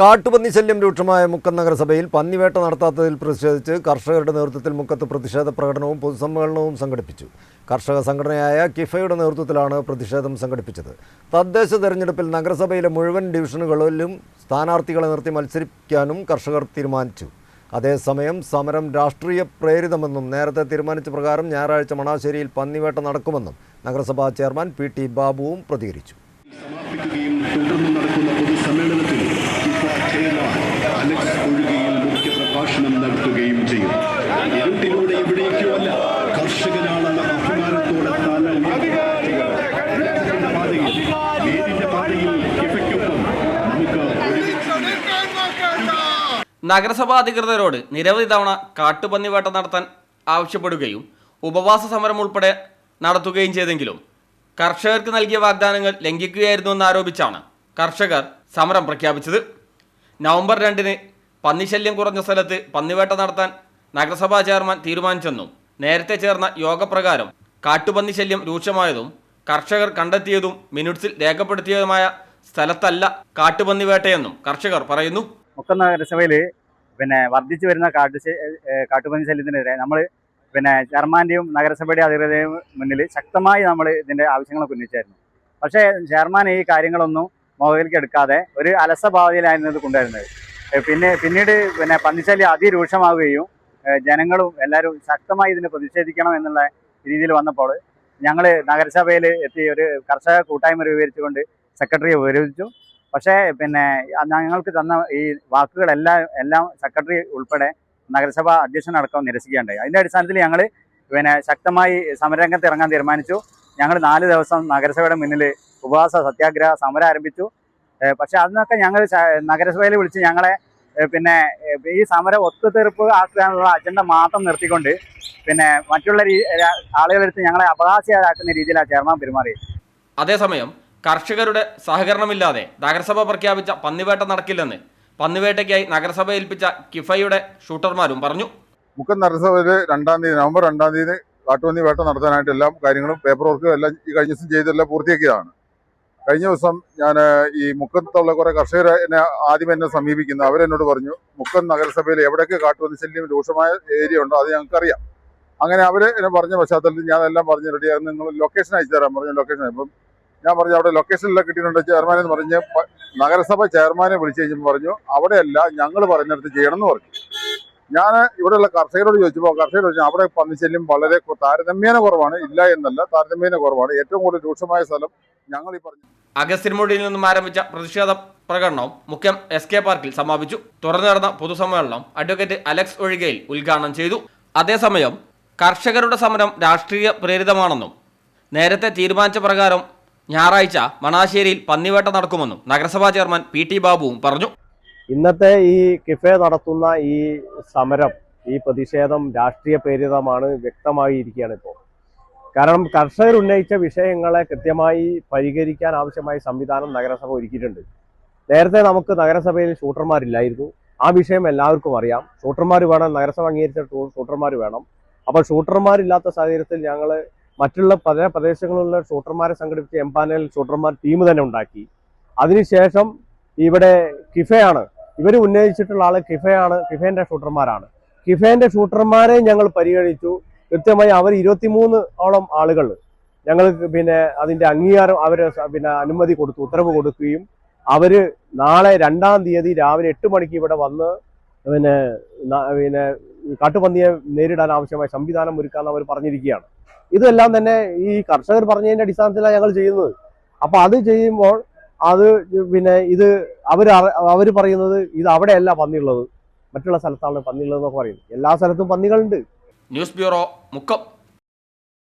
കാട്ടുപന്നി ശല്യം രൂക്ഷമായ മുക്കം നഗരസഭയിൽ പന്നിവേട്ട നടത്താത്തതിൽ പ്രതിഷേധിച്ച് കർഷകരുടെ നേതൃത്വത്തിൽ മുക്കത്ത് പ്രതിഷേധ പ്രകടനവും പൊതുസമ്മേളനവും സംഘടിപ്പിച്ചു. കർഷക സംഘടനയായ കിഫയുടെ നേതൃത്വത്തിലാണ് പ്രതിഷേധം സംഘടിപ്പിച്ചത്. തദ്ദേശ തെരഞ്ഞെടുപ്പിൽ നഗരസഭയിലെ മുഴുവൻ ഡിവിഷനുകളിലും സ്ഥാനാർത്ഥികളെ നിർത്തി മത്സരിക്കാനും കർഷകർ തീരുമാനിച്ചു. അതേസമയം സമരം രാഷ്ട്രീയ പ്രേരിതമെന്നും നേരത്തെ തീരുമാനിച്ച പ്രകാരം ഞായറാഴ്ച മണാശ്ശേരിയിൽ പന്നിവേട്ട നടക്കുമെന്നും നഗരസഭാ ചെയർമാൻ പി ടി ബാബുവും പ്രതികരിച്ചു. നഗരസഭാ അധികൃതരോട് നിരവധി തവണ കാട്ടുപന്നിവേട്ട നടത്താൻ ആവശ്യപ്പെടുകയും ഉപവാസ സമരം ഉൾപ്പെടെ നടത്തുകയും ചെയ്തെങ്കിലും കർഷകർക്ക് നൽകിയ വാഗ്ദാനങ്ങൾ ലംഘിക്കുകയായിരുന്നു എന്നാരോപിച്ചാണ് കർഷകർ സമരം പ്രഖ്യാപിച്ചത്. നവംബർ രണ്ടിന് പന്നിശല്യം കുറഞ്ഞ സ്ഥലത്ത് പന്നിവേട്ട നടത്താൻ നഗരസഭാ ചെയർമാൻ തീരുമാനിച്ചെന്നും നേരത്തെ ചേർന്ന യോഗപ്രകാരം കാട്ടുപന്നി ശല്യം രൂക്ഷമായതും കർഷകർ കണ്ടെത്തിയതും മിനിറ്റ്സിൽ രേഖപ്പെടുത്തിയതുമായ സ്ഥലത്തല്ല കാട്ടുപന്നി വേട്ടയെന്നും കർഷകർ പറയുന്നു. മൊത്തം നഗരസഭയിൽ പിന്നെ വർദ്ധിച്ചു വരുന്ന കാട്ടു കാട്ടുപന്നി ശല്യത്തിനെതിരെ നമ്മൾ പിന്നെ ചെയർമാന്റെയും നഗരസഭയുടെ അധികൃതരുടെയും മുന്നിൽ ശക്തമായി നമ്മൾ ഇതിന്റെ ആവശ്യങ്ങളൊക്കെ ഉന്നയിച്ചായിരുന്നു. പക്ഷേ ചെയർമാൻ ഈ കാര്യങ്ങളൊന്നും മൊബൈലിലേക്ക് എടുക്കാതെ ഒരു അലസഭാവതയിലായിരുന്നു ഇത് കൊണ്ടുവരുന്നത്. പിന്നെ പിന്നീട് പിന്നെ പന്നിശല്യം അതിരൂക്ഷമാവുകയും ജനങ്ങളും എല്ലാവരും ശക്തമായി ഇതിനെ പ്രതിഷേധിക്കണം എന്നുള്ള രീതിയിൽ വന്നപ്പോൾ ഞങ്ങൾ നഗരസഭയിൽ എത്തി ഒരു കർഷക കൂട്ടായ്മ രൂപീകരിച്ചുകൊണ്ട് സെക്രട്ടറിയെ ഉപയോഗിച്ചു പക്ഷേ പിന്നെ ഞങ്ങൾക്ക് തന്ന ഈ വാക്കുകളെല്ലാം എല്ലാം സെക്രട്ടറി ഉൾപ്പെടെ നഗരസഭ അധ്യക്ഷനടക്കം നിരസിക്കുകയുണ്ടായി. അതിന്റെ അടിസ്ഥാനത്തിൽ ഞങ്ങൾ പിന്നെ ശക്തമായി സമരരംഗത്ത് ഇറങ്ങാൻ തീരുമാനിച്ചു. ഞങ്ങൾ നാല് ദിവസം നഗരസഭയുടെ മുന്നിൽ ഉപവാസ സത്യാഗ്രഹ സമരം ആരംഭിച്ചു. പക്ഷെ അതിനൊക്കെ ഞങ്ങൾ നഗരസഭയിൽ വിളിച്ച് ഞങ്ങളെ പിന്നെ ഈ സമരം ഒത്തുതീർപ്പ് ആക്കാനുള്ള അജണ്ട മാത്രം നിർത്തിക്കൊണ്ട് പിന്നെ മറ്റുള്ള ആളുകളെടുത്ത് ഞങ്ങളെ അപകാശിയാക്കുന്ന രീതിയിലാണ് ചെയർമാൻ പെരുമാറിയത്. അതേസമയം കർഷകരുടെ സഹകരണമില്ലാതെ നഗരസഭ പ്രഖ്യാപിച്ച പന്നിവേട്ട നടക്കില്ലെന്ന് പന്നിവേട്ടയ്ക്കായി നഗരസഭ ഏൽപ്പിച്ച കിഫയുടെ ഷൂട്ടർമാരും പറഞ്ഞു. മുക്കം നഗരസഭയിൽ രണ്ടാം തീയതി നവംബർ രണ്ടാം തീയതി കാട്ടുപന്നി വേട്ട നടത്താനായിട്ട് എല്ലാ കാര്യങ്ങളും പേപ്പർ വർക്കും എല്ലാം ഈ കഴിഞ്ഞ ദിവസം ചെയ്തെല്ലാം പൂർത്തിയാക്കിയതാണ്. കഴിഞ്ഞ ദിവസം ഞാൻ ഈ മുക്കത്തുള്ള കുറെ കർഷകർ എന്നെ ആദ്യം എന്നെ സമീപിക്കുന്നു അവരെന്നോട് പറഞ്ഞു മുക്കം നഗരസഭയിൽ എവിടെയൊക്കെ കാട്ടുപന്നി ശല്യം രൂക്ഷമായ ഏരിയ ഉണ്ടോ അത് ഞങ്ങൾക്കറിയാം. അങ്ങനെ അവർ എന്നെ പറഞ്ഞ പശ്ചാത്തലത്തിൽ ഞാൻ എല്ലാം പറഞ്ഞ് റെഡിയാകും നിങ്ങൾ ലൊക്കേഷൻ അയച്ചു തരാൻ പറഞ്ഞു ലൊക്കേഷൻ ഇപ്പം ഞാൻ പറഞ്ഞു അവിടെ ലൊക്കേഷനിലൊക്കെ കിട്ടിയിട്ടുണ്ട് ചെയർമാൻ എന്ന് പറഞ്ഞ് നഗരസഭ ചെയർമാനെ വിളിച്ചു കഴിഞ്ഞപ്പോൾ പറഞ്ഞു അവിടെയല്ല ഞങ്ങൾ പറഞ്ഞിടത്ത് ചെയ്യണം എന്ന് പറഞ്ഞു. ഞാൻ ഇവിടെയുള്ള കർഷകരോട് ചോദിച്ചപ്പോൾ കർഷകർ ചോദിച്ചാൽ അവിടെ പന്നിശല്യം വളരെ താരതമ്യേന കുറവാണ് ഇല്ല എന്നല്ല താരതമ്യേന കുറവാണ്. ഏറ്റവും കൂടുതൽ രൂക്ഷമായ സ്ഥലം ഞങ്ങൾ ഈ പറഞ്ഞു അഗസ്ത്യൻമുടിയിൽ നിന്നും ആരംഭിച്ച പ്രതിഷേധ പ്രകടനവും മുഖ്യം എസ് കെ പാർക്കിൽ സമാപിച്ചു. തുറന്നു നടന്ന പൊതുസമ്മേളനം അഡ്വക്കേറ്റ് അലക്സ് ഒഴികയിൽ ഉദ്ഘാടനം ചെയ്തു. അതേസമയം കർഷകരുടെ സമരം രാഷ്ട്രീയ പ്രേരിതമാണെന്നും നേരത്തെ തീരുമാനിച്ച പ്രകാരം ഞായറാഴ്ച മണാശ്ശേരിയിൽ പന്നിവേട്ട നടക്കുമെന്നും നഗരസഭാ ചെയർമാൻ പി ടി ബാബുവും പറഞ്ഞു. ഇന്നത്തെ ഈ കിഫെ നടത്തുന്ന ഈ സമരം ഈ പ്രതിഷേധം രാഷ്ട്രീയ പ്രേരിതമാണ് വ്യക്തമായിരിക്കുകയാണ് ഇപ്പോൾ. കാരണം കർഷകർ ഉന്നയിച്ച വിഷയങ്ങളെ കൃത്യമായി പരിഹരിക്കാൻ ആവശ്യമായ സംവിധാനം നഗരസഭ ഒരുക്കിയിട്ടുണ്ട്. നേരത്തെ നമുക്ക് നഗരസഭയിൽ ഷൂട്ടർമാരില്ലായിരുന്നു. ആ വിഷയം എല്ലാവർക്കും അറിയാം. ഷൂട്ടർമാർ വേണം നഗരസഭ അംഗീകരിച്ച ഷൂട്ടർമാർ വേണം. അപ്പോൾ ഷൂട്ടർമാരില്ലാത്ത സാഹചര്യത്തിൽ ഞങ്ങൾ മറ്റുള്ള പല പ്രദേശങ്ങളിലുള്ള ഷൂട്ടർമാരെ സംഘടിപ്പിച്ച് എംപാനൽ ഷൂട്ടർമാർ ടീം തന്നെ ഉണ്ടാക്കി. അതിനുശേഷം ഇവിടെ കിഫയാണ്. ഇവർ ഉന്നയിച്ചിട്ടുള്ള ആൾ കിഫയാണ് കിഫേന്റെ ഷൂട്ടർമാരാണ്. കിഫേന്റെ ഷൂട്ടർമാരെ ഞങ്ങൾ പരിഗണിച്ചു. കൃത്യമായി അവർ ഇരുപത്തിമൂന്ന് ഓളം ആളുകൾ ഞങ്ങൾ പിന്നെ അതിന്റെ അംഗീകാരം അവർ പിന്നെ അനുമതി കൊടുത്തു ഉത്തരവ് കൊടുക്കുകയും അവർ നാളെ രണ്ടാം തീയതി രാവിലെ എട്ട് മണിക്ക് ഇവിടെ വന്ന് പിന്നെ പിന്നെ കാട്ടുപന്നിയെ നേരിടാൻ ആവശ്യമായ സംവിധാനം ഒരുക്കാന്ന് അവർ പറഞ്ഞിരിക്കുകയാണ്. ഇതെല്ലാം തന്നെ ഈ കർഷകർ പറഞ്ഞതിന്റെ അടിസ്ഥാനത്തിലാണ് ഞങ്ങൾ ചെയ്യുന്നത്. അപ്പൊ അത് ചെയ്യുമ്പോൾ അത് പിന്നെ ഇത് അവർ അവർ പറയുന്നത് ഇത് അവിടെയല്ല പന്നിയുള്ളത്. മറ്റുള്ള സ്ഥലത്താണ് പന്നിയുള്ളത് എന്നൊക്കെ പറയുന്നത്. എല്ലാ സ്ഥലത്തും പന്നികളുണ്ട്. News bureau Mukkam.